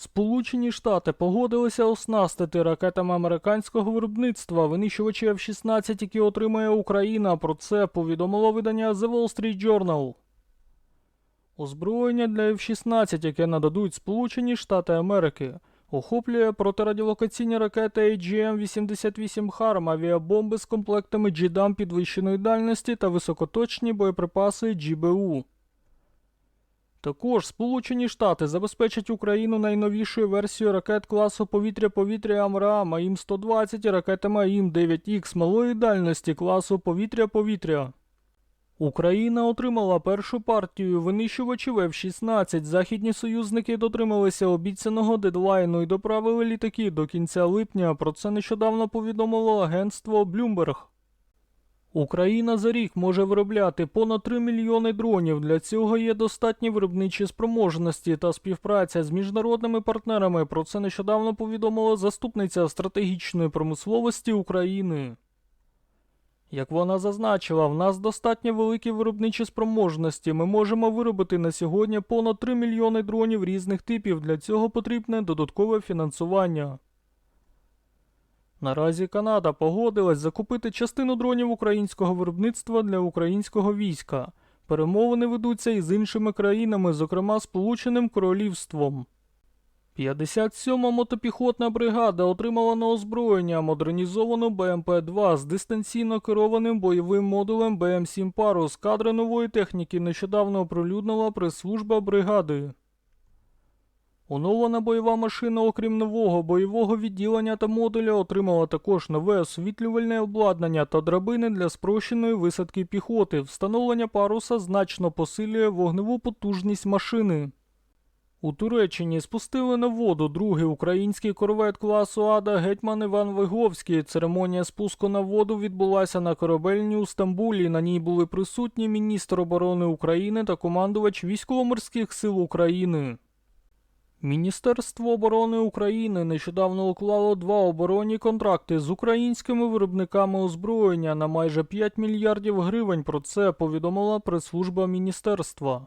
Сполучені Штати погодилися оснастити ракетами американського виробництва винищувачі F-16, які отримає Україна. Про це повідомило видання The Wall Street Journal. Озброєння для F-16, яке нададуть Сполучені Штати Америки, охоплює протирадіолокаційні ракети AGM-88 Харм, авіабомби з комплектами GDAM підвищеної дальності та високоточні боєприпаси GBU. Також Сполучені Штати забезпечать Україну найновішою версією ракет класу повітря-повітря АМРААМ АІМ-120 і ракетами АІМ-9Х малої дальності класу повітря-повітря. Україна отримала першу партію винищувачів F-16. Західні союзники дотрималися обіцяного дедлайну і доправили літаки до кінця липня. Про це нещодавно повідомило агентство Bloomberg. Україна за рік може виробляти понад 3 мільйони дронів. Для цього є достатні виробничі спроможності та співпраця з міжнародними партнерами. Про це нещодавно повідомила заступниця стратегічної промисловості України. Як вона зазначила, в нас достатньо великі виробничі спроможності. Ми можемо виробити на сьогодні понад 3 мільйони дронів різних типів. Для цього потрібне додаткове фінансування. Наразі Канада погодилась закупити частину дронів українського виробництва для українського війська. Перемовини ведуться і з іншими країнами, зокрема Сполученим Королівством. 57-ма мотопіхотна бригада отримала на озброєння модернізовану БМП-2 з дистанційно керованим бойовим модулем БМ-7 Парус. Кадри нової техніки нещодавно оприлюднила прес-служба бригади. Оновлена бойова машина, окрім нового бойового відділення та модуля, отримала також нове освітлювальне обладнання та драбини для спрощеної висадки піхоти. Встановлення паруса значно посилює вогневу потужність машини. У Туреччині спустили на воду другий український корвет класу Ада Гетьман Іван Виговський. Церемонія спуску на воду відбулася на корабельні у Стамбулі. На ній були присутні міністр оборони України та командувач військово-морських сил України. Міністерство оборони України нещодавно уклало два оборонні контракти з українськими виробниками озброєння на майже 5 мільярдів гривень. Про це повідомила прес-служба міністерства.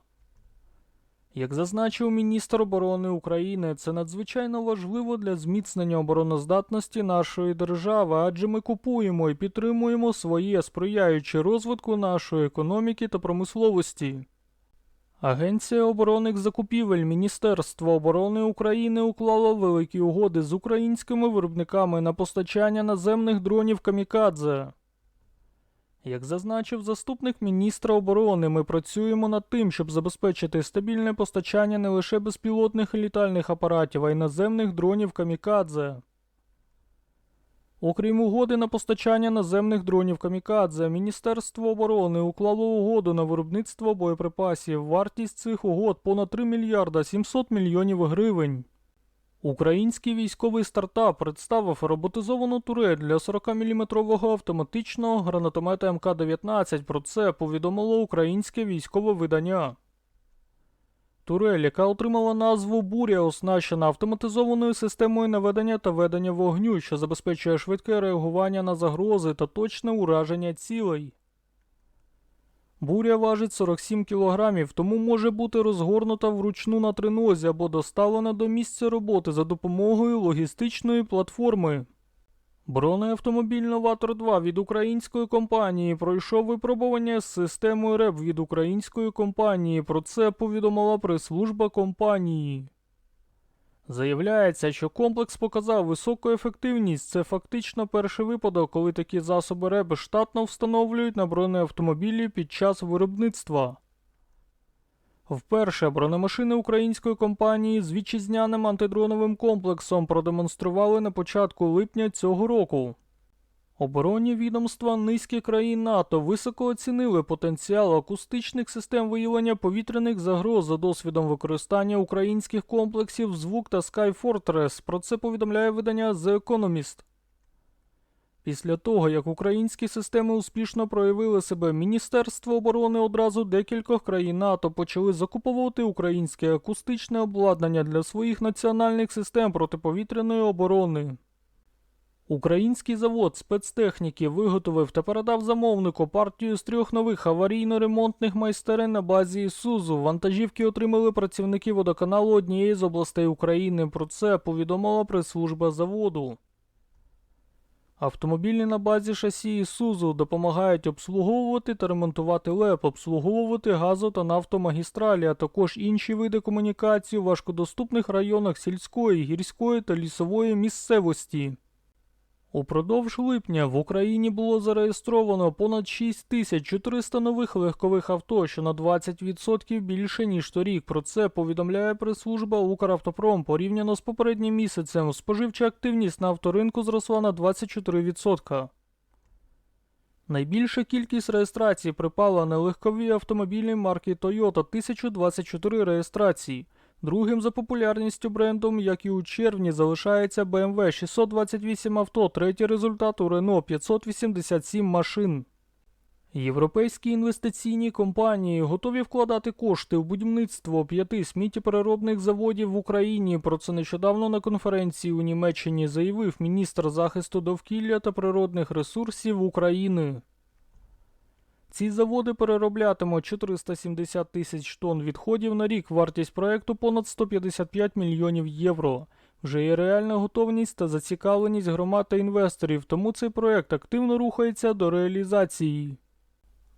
Як зазначив міністр оборони України, це надзвичайно важливо для зміцнення обороноздатності нашої держави, адже ми купуємо і підтримуємо своє, сприяючи розвитку нашої економіки та промисловості. Агенція оборонних закупівель Міністерства оборони України уклала великі угоди з українськими виробниками на постачання наземних дронів Камікадзе. Як зазначив заступник міністра оборони, ми працюємо над тим, щоб забезпечити стабільне постачання не лише безпілотних літальних апаратів, а й наземних дронів Камікадзе. Окрім угоди на постачання наземних дронів Камікадзе, Міністерство оборони уклало угоду на виробництво боєприпасів. Вартість цих угод понад 3 мільярда 700 мільйонів гривень. Український військовий стартап представив роботизовану турель для 40-мм автоматичного гранатомета МК-19. Про це повідомило українське військове видання. Турель, яка отримала назву Буря, оснащена автоматизованою системою наведення та ведення вогню, що забезпечує швидке реагування на загрози та точне ураження цілей. Буря важить 47 кг, тому може бути розгорнута вручну на тринозі або доставлена до місця роботи за допомогою логістичної платформи. Бронеавтомобіль Новатор 2 від української компанії пройшов випробування з системою РЕП від української компанії. Про це повідомила прес-служба компанії. Заявляється, що комплекс показав високу ефективність. Це фактично перший випадок, коли такі засоби РЕБ штатно встановлюють на бронеавтомобілі під час виробництва. Вперше бронемашини української компанії з вітчизняним антидроновим комплексом продемонстрували на початку липня цього року. Оборонні відомства низки країн НАТО високо оцінили потенціал акустичних систем виявлення повітряних загроз за досвідом використання українських комплексів звук та Sky. Про це повідомляє видання The Economist. Після того, як українські системи успішно проявили себе, Міністерство оборони одразу декількох країн НАТО почали закуповувати українське акустичне обладнання для своїх національних систем протиповітряної оборони. Український завод спецтехніки виготовив та передав замовнику партію з трьох нових аварійно-ремонтних майстерень на базі Ісузу. Вантажівки отримали працівники водоканалу однієї з областей України. Про це повідомила прес-служба заводу. Автомобілі на базі шасі Ісузу допомагають обслуговувати та ремонтувати ЛЕП, обслуговувати газо та нафтомагістралі, а також інші види комунікації у важкодоступних районах сільської, гірської та лісової місцевості. Упродовж липня в Україні було зареєстровано понад 6400 нових легкових авто, що на 20% більше ніж торік. Про це повідомляє прес-служба Укравтопром. Порівняно з попереднім місяцем споживча активність на авторинку зросла на 24%. Найбільша кількість реєстрацій припала на легкові автомобілі марки Toyota 1024 реєстрації. Другим за популярністю брендом, як і у червні, залишається BMW 628 авто, третій результат у Renault 587 машин. Європейські інвестиційні компанії готові вкладати кошти в будівництво п'яти сміттєпереробних заводів в Україні. Про це нещодавно на конференції у Німеччині заявив міністр захисту довкілля та природних ресурсів України. Ці заводи перероблятимуть 470 тисяч тонн відходів на рік. Вартість проекту понад 155 мільйонів євро. Вже є реальна готовність та зацікавленість громад та інвесторів, тому цей проект активно рухається до реалізації.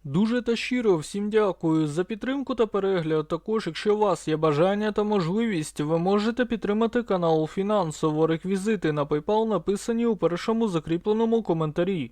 Дуже та щиро всім дякую за підтримку та перегляд. Також, якщо у вас є бажання та можливість, ви можете підтримати канал фінансово. Реквізити на PayPal написані у першому закріпленому коментарі.